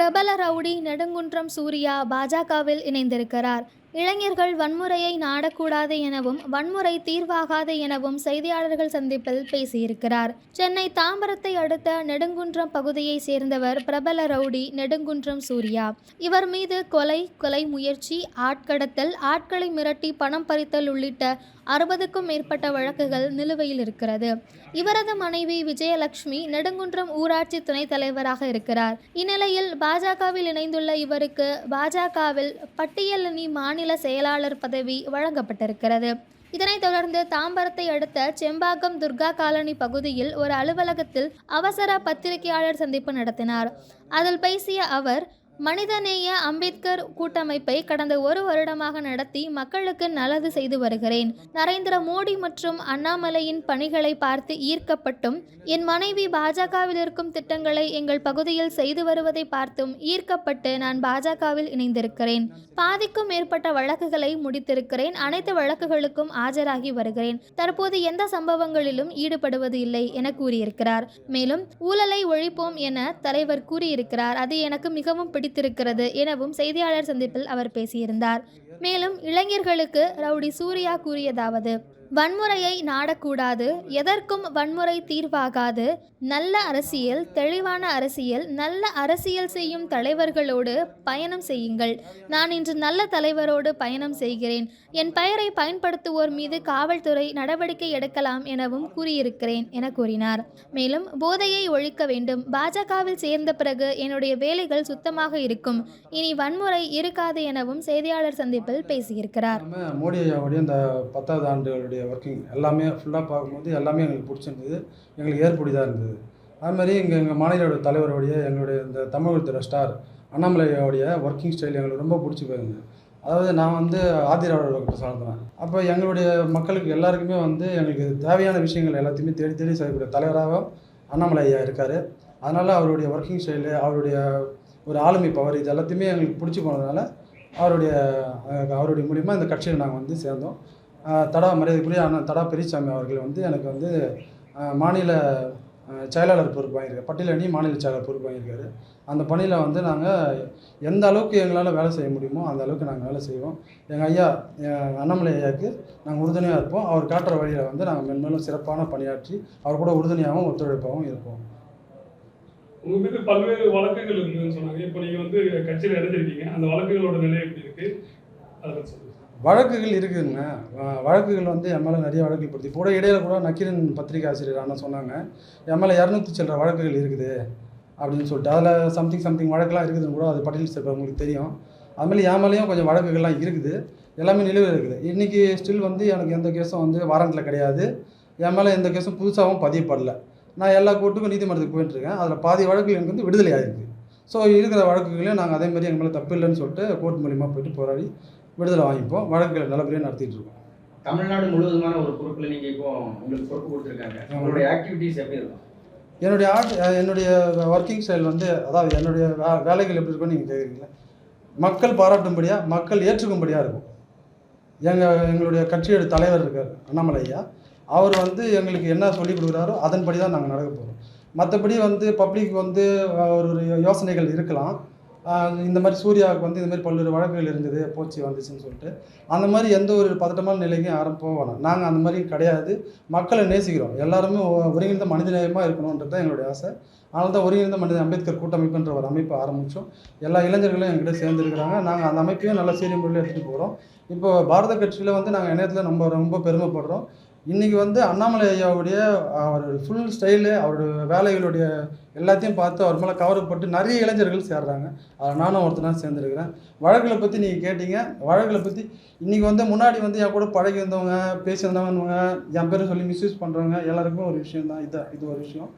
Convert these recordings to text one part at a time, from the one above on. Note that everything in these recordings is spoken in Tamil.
பிரபல ரவுடி நெடுங்குன்றம் சூர்யா பாஜகவில் இணைந்திருக்கிறார். இளைஞர்கள் வன்முறையை நாடக்கூடாது எனவும் வன்முறை தீர்வாகாது எனவும் செய்தியாளர்கள் சந்திப்பில் பேசியிருக்கிறார். சென்னை தாம்பரத்தை அடுத்த நெடுங்குன்றம் பகுதியை சேர்ந்தவர் பிரபல ரவுடி நெடுங்குன்றம் சூர்யா. இவர் மீது கொலை கொலை முயற்சி ஆட்கடத்தல் ஆட்களை மிரட்டி பணம் பறித்தல் உள்ளிட்ட அறுபதுக்கும் மேற்பட்ட வழக்குகள் நிலுவையில் இருக்கிறது. இவரது மனைவி விஜயலட்சுமி நெடுங்குன்றம் ஊராட்சி துணைத் தலைவராக இருக்கிறார். இந்நிலையில் பாஜகவில் இணைந்துள்ள இவருக்கு பாஜகவில் பட்டியலணி மாநில செயலாளர் பதவி வழங்கப்பட்டிருக்கிறது. இதனைத் தொடர்ந்து தாம்பரத்தை அடுத்த செம்பாக்கம் துர்கா காலனி பகுதியில் ஒரு அலுவலகத்தில் அவசர பத்திரிகையாளர் சந்திப்பு நடத்தினார். அதில் பேசிய அவர் மனிதநேய அம்பேத்கர் கூட்டமைப்பை கடந்த ஒரு வருடமாக நடத்தி மக்களுக்கு நல்லது செய்து வருகிறேன். நரேந்திர மோடி மற்றும் அண்ணாமலையின் பணிகளை பார்த்து ஈர்க்கப்பட்டும் என் மனைவி பாஜகவில் இருக்கும் திட்டங்களை எங்கள் பகுதியில் செய்து வருவதை பார்த்தும் ஈர்க்கப்பட்டு நான் பாஜகவில் இணைந்திருக்கிறேன். பாதிக்கும் மேற்பட்ட வழக்குகளை முடித்திருக்கிறேன். அனைத்து வழக்குகளுக்கும் ஆஜராகி வருகிறேன். தற்போது எந்த சம்பவங்களிலும் ஈடுபடுவது இல்லை என கூறியிருக்கிறார். மேலும் ஊழலை ஒழிப்போம் என தலைவர் கூறியிருக்கிறார். அது எனக்கு மிகவும் பிடித்திருக்கிறது எனவும் செய்தியாளர் சந்திப்பில் அவர் பேசியிருந்தார். மேலும் இளைஞர்களுக்கு ரவுடி சூர்யா கூறியதாவது வன்முறையை நாடக்கூடாது. எதற்கும் வன்முறை தீர்வாகாது. நல்ல அரசியல் தெளிவான அரசியல் நல்ல அரசியல் செய்யும் தலைவர்களோடு பயணம் செய்யுங்கள். நான் இன்று நல்ல தலைவரோடு பயணம் செய்கிறேன். என் பெயரை பயன்படுத்துவோர் மீது காவல்துறை நடவடிக்கை எடுக்கலாம் எனவும் கூறியிருக்கிறேன் என கூறினார். மேலும் போதையை ஒழிக்க வேண்டும். பாஜகவில் சேர்ந்த பிறகு என்னுடைய வேலைகள் சுத்தமாக இருக்கும். இனி வன்முறை இருக்காது எனவும் செய்தியாளர் சந்திப்பில் பேசியிருக்கிறார். மோடி ஐயாவுடைய இந்த பத்தாவது ஆண்டுகளுடைய ஒர்க்கிங் எல்லாமே ஃபுல்லாக பார்க்கும்போது எல்லாமே எங்களுக்கு பிடிச்சிருந்தது. எங்களுக்கு ஏற்புடிதாக இருந்தது. அது மாதிரி இங்கே எங்கள் மாநிலோட தலைவருடைய எங்களுடைய இந்த தமிழகத்தோட ஸ்டார் அண்ணாமலையோடைய ஒர்க்கிங் ஸ்டைல் எங்களுக்கு ரொம்ப பிடிச்சி போயிருந்தது. அதாவது நான் வந்து ஆதிராவோட வகுப்பு சார்ந்தேன் அப்போ எங்களுடைய மக்களுக்கு எல்லாருக்குமே வந்து எங்களுக்கு தேவையான விஷயங்கள் எல்லாத்தையுமே தேடி தேடி செய்யக்கூடிய தலைவராக அண்ணாமலை ஐயா இருக்கார். அதனால் அவருடைய ஒர்க்கிங் ஸ்டைலு அவருடைய ஒரு ஆளுமை பவர் இது எல்லாத்தையுமே எங்களுக்கு பிடிச்சி போனதுனால அவருடைய அவருடைய மூலிமா இந்த கட்சியில் நாங்கள் வந்து சேர்ந்தோம். தடா மரியாதைக்குரிய அண்ணன் தடா பெரியசாமி அவர்கள் வந்து எனக்கு வந்து மாநில செயலாளர் பொறுப்பு வாங்கியிருக்காரு. பட்டியல் அணி மாநில செயலாளர் பொறுப்பு வாங்கியிருக்காரு. அந்த பணியில் வந்து நாங்கள் எந்த அளவுக்கு எங்களால் வேலை செய்ய முடியுமோ அந்த அளவுக்கு நாங்கள் வேலை செய்வோம். எங்கள் ஐயா அண்ணாமலை ஐயாவுக்கு நாங்கள் உறுதுணையாக இருப்போம். அவர் காட்டுற வழியில் வந்து நாங்கள் மென்மேலும் சிறப்பான பணியாற்றி அவர் கூட உறுதுணையாகவும் ஒத்துழைப்பாகவும் இருப்போம். உங்கள் மீது பல்வேறு வழக்குகள் இருக்குதுன்னு சொன்னாங்க. இப்போ நீங்கள் வந்து கட்சியில் இணைஞ்சிருக்கீங்க. அந்த வழக்குகளோட நிலை எப்படி இருக்குது அதை சொல்லுங்கள் வழக்குகள் இருக்குதுங்க வழக்குகள் வந்து என் மேலே நிறைய வழக்குகள் படுத்தி கூட இடையில கூட நக்கீரன் பத்திரிகை ஆசிரியர் அண்ணன் சொன்னாங்க. என் இரநூத்தி சில்லற வழக்குகள் இருக்குது அப்படின்னு சொல்லிட்டு. அதில் சம்திங் சம்திங் வழக்கெல்லாம் இருக்குதுன்னு கூட அது பட்டியல் சிறப்பு உங்களுக்கு தெரியும். அதுமாதிரி என் மேலேயும் கொஞ்சம் வழக்குகள்லாம் இருக்குது. எல்லாமே நிலுவையில் இருக்குது. இன்றைக்கி ஸ்டில் வந்து எனக்கு எந்த கேஸும் வந்து வாரண்டில் கிடையாது. என் மேலே எந்த கேஸும் புதுசாகவும் பதியப்படல. நான் எல்லா கோர்ட்டுக்கும் நீதிமன்றத்துக்கு போயிட்டுருக்கேன் அதில் பாதி வழக்குகள் எனக்கு வந்து விடுதலை ஆகிருக்கு ஸோ இருக்கிற வழக்குகளையும் நாங்கள் அதே மாதிரி எங்கள் மேலே தப்பு இல்லைன்னு சொல்லிட்டு கோர்ட் மூலிமா போயிட்டு போராடி விடுதலை வாங்கிப்போம் வழக்குகளை நல்லபடியாக நடத்திட்டு இருக்கோம் தமிழ்நாடு முழுவதுமான ஒரு பொறுப்புல நீங்க இப்போ உங்களுக்கு பொறுப்பு கொடுத்துருக்காங்க. உங்களுடைய ஆக்டிவிட்டிஸ் எப்படி இருக்கும்? என்னுடைய ஆர்ட் என்னுடைய ஒர்க்கிங் ஸ்டைல் வந்து அதாவது என்னுடைய வே வேலைகள் எப்படி இருக்கும்னு நீங்கள் கேட்குறீங்களா மக்கள் பாராட்டும்படியாக மக்கள் ஏற்றுக்கும்படியாக இருக்கும். எங்கள் எங்களுடைய கட்சியோட தலைவர் இருக்கார் அண்ணாமலை ஐயா. அவர் வந்து எங்களுக்கு என்ன சொல்லி கொடுக்குறாரோ அதன்படி தான் நாங்கள் நடக்க போகிறோம் மற்றபடி வந்து பப்ளிக் வந்து ஒரு யோசனைகள் இருக்கலாம். இந்த மாதிரி சூர்யாவுக்கு வந்து இந்த மாதிரி பல்வேறு வழக்குகள் இருந்தது போச்சு வந்துச்சுன்னு சொல்லிட்டு. அந்த மாதிரி எந்த ஒரு பதட்டமான நிலைக்கும் யாரும் போக வேணாம். நாங்கள் அந்த மாதிரி கிடையாது. மக்களை நேசிக்கிறோம். எல்லாருமே ஒருங்கிணைந்த மனிதநேயமாக இருக்கணுன்றது தான் எங்களுடைய ஆசை. அதனால தான் ஒருங்கிணைந்த மனித அம்பேத்கர் கூட்டமைப்புன்ற ஒரு அமைப்பை ஆரம்பித்தோம் எல்லா இளைஞர்களும் எங்கிட்ட சேர்ந்துருக்கிறாங்க. நாங்கள் அந்த அமைப்பையும் நல்ல சீரிய முறையில் எடுத்துகிட்டு போகிறோம் இப்போ பாரத கட்சியில் வந்து நாங்கள் இணையத்தில் நம்ம ரொம்ப பெருமைப்படுறோம். இன்றைக்கி வந்து அண்ணாமலை ஐயாவுடைய அவர் ஃபுல் ஸ்டைலு அவருடைய வேலைகளுடைய எல்லாத்தையும் பார்த்து அவர் மேலே கவரப்பட்டு நிறைய இளைஞர்கள் சேர்றாங்க. அதில் நானும் ஒருத்தனாக சேர்ந்துருக்கிறேன். வழக்குகளை பற்றி நீங்கள் கேட்டீங்க. வழக்குகளை பற்றி இன்றைக்கி வந்து முன்னாடி வந்து என் கூட பழகி வந்தவங்க பேசி வந்தவங்க என் பேரை சொல்லி மிஸ்யூஸ் பண்ணுறவங்க எல்லாருக்குமே ஒரு விஷயம் தான். இது இது ஒரு விஷயம்.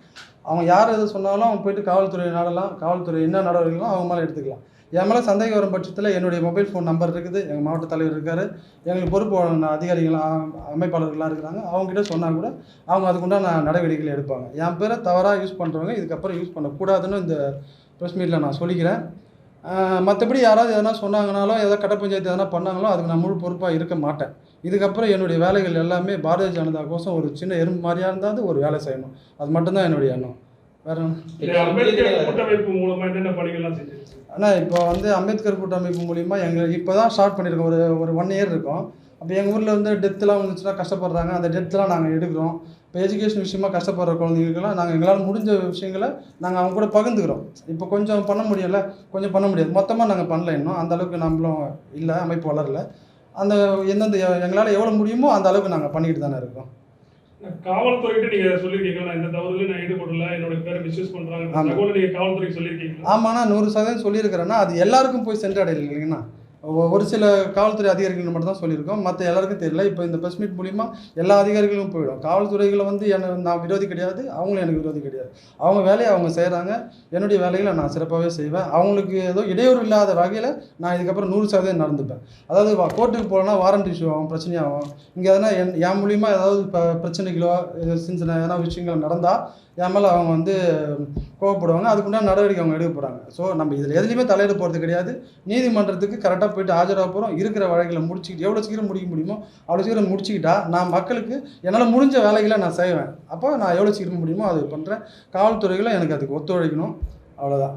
அவங்க யார் எது சொன்னாலும் அவங்க போயிட்டு காவல்துறை நாடலாம் காவல்துறை என்ன நடவடிக்கைகளோ அவங்க மேலே எடுத்துக்கலாம். என் மேலே சந்தேகம் வரும் பட்சத்தில் என்னுடைய மொபைல் ஃபோன் நம்பர் இருக்குது. எங்கள் மாவட்ட தலைவர் இருக்கார். எங்களுக்கு பொறுப்பு வழங்கின அதிகாரிகள் அமைப்பாளர்கள்லாம் இருக்கிறாங்க. அவங்ககிட்ட சொன்னால் கூட அவங்க அதுக்குண்டான நடவடிக்கைகள் எடுப்பாங்க. என் பேரை தவறாக யூஸ் பண்ணுறவங்க இதுக்கப்புறம் யூஸ் பண்ணக்கூடாதுன்னு இந்த ப்ரெஸ் மீட்டில் நான் சொல்லிக்கிறேன். மற்றபடி யாராவது எதனா சொன்னாங்கனாலும் ஏதாவது கட்ட பஞ்சாயத்து எதனா பண்ணாங்களோ அதுக்கு நான் முழு பொறுப்பாக இருக்க மாட்டேன். இதுக்கப்புறம் என்னுடைய வேலைகள் எல்லாமே பாரதிய ஜனதா கோசம் ஒரு சின்ன எறும்பு மாதிரியாக இருந்தாலும் ஒரு வேலை செய்யணும். அது மட்டும்தான் என்னுடைய எண்ணம். கூட்டமைப்பு மூலமா என்னென்ன பணிகள்லாம் செஞ்சிருக்கீங்க? ஆனால் இப்போ வந்து அம்பேத்கர் கூட்டமைப்பு மூலிமா எங்கள் இப்போ தான் ஸ்டார்ட் பண்ணியிருக்கோம். ஒரு ஒரு ஒன் இயர் இருக்கும். அப்போ எங்கள் ஊரில் வந்து டெத்துலாம் வந்துச்சுன்னா கஷ்டப்படுறாங்க. அந்த டெத்துலாம் நாங்கள் எடுக்கிறோம். இப்போ எஜுகேஷன் விஷயமா கஷ்டப்படுற குழந்தைங்களுக்குலாம் நாங்கள் எங்களால் முடிஞ்ச விஷயங்களை நாங்கள் அவங்க கூட பகிர்ந்துக்கிறோம். இப்போ கொஞ்சம் பண்ண முடியல கொஞ்சம் பண்ண முடியாது. மொத்தமாக நாங்கள் பண்ணல இன்னும். அந்த அளவுக்கு நம்மளும் இல்லை அமைப்பு வளரல. அந்த எந்தெந்த எங்களால் எவ்வளோ முடியுமோ அந்த அளவுக்கு நாங்கள் பண்ணிக்கிட்டு தானே இருக்கோம். காவல்துறைகிட்ட நீங்க சொல்லியிருக்கீங்களா? நான் இந்த தவறுல நான் ஈடுபடல என்னோட பேரை மிஸ்யூஸ் பண்றாங்க. தகவலை நீங்க காவல்துறைக்கு சொல்லியிருக்கீங்களா? ஆமாண்ணா நூறு சதவீதம் சொல்லியிருக்கிறேன்னா அது எல்லாருக்கும் போய் சென்றடையல இல்லைங்கண்ணா ஒ- ஒரு சில காவல்துறை அதிகாரிகள் மட்டும் தான் சொல்லியிருக்கோம். மற்ற எல்லாருக்கும் தெரியல. இப்போ இந்த ப்ரெஸ் மீட் மூலிமா எல்லா அதிகாரிகளும் போயிடும். காவல்துறைகளை வந்து என்ன நான் விரோதி கிடையாது. அவங்களும் எனக்கு விரோதி கிடையாது. அவங்க வேலையை அவங்க செய்கிறாங்க என்னுடைய வேலைகளை நான் சிறப்பாகவே செய்வேன். அவங்களுக்கு ஏதோ இடையூறு இல்லாத வகையில் நான் இதுக்கப்புறம் நூறு சதவீதம் நடந்துப்பேன். அதாவது கோர்ட்டுக்கு போகலன்னா வாரண்ட் இஷ்யூ ஆகும் பிரச்சனையாகும். இங்கே எதனா என் என் மூலிமா ஏதாவது இப்போ பிரச்சனைகளோ சின்ன சின்ன எதனா விஷயங்கள் நடந்தால் என் மேலே அவங்க வந்து கோவப்படுவாங்க. அதுக்குண்டான நடவடிக்கை அவங்க எடுக்க போகிறாங்க ஸோ நம்ம இதில் எதுலேயுமே தலையிட போகிறது கிடையாது. நீதிமன்றத்துக்கு கரெக்டாக போயிட்டு ஆஜராக போகிறோம் இருக்கிற வழக்கில் முடிச்சுக்கிட்டு எவ்வளோ சீக்கிரம் முடிக்க முடியுமோ அவ்வளோ சீக்கிரம் முடிச்சுக்கிட்டா நான் மக்களுக்கு என்னால் முடிஞ்ச வேலைகளை நான் செய்வேன். அப்போ நான் எவ்வளோ சீக்கிரம் முடியுமோ அது பண்ணுறேன் காவல்துறைகளும் எனக்கு அதுக்கு ஒத்துழைக்கணும். அவ்வளோதான்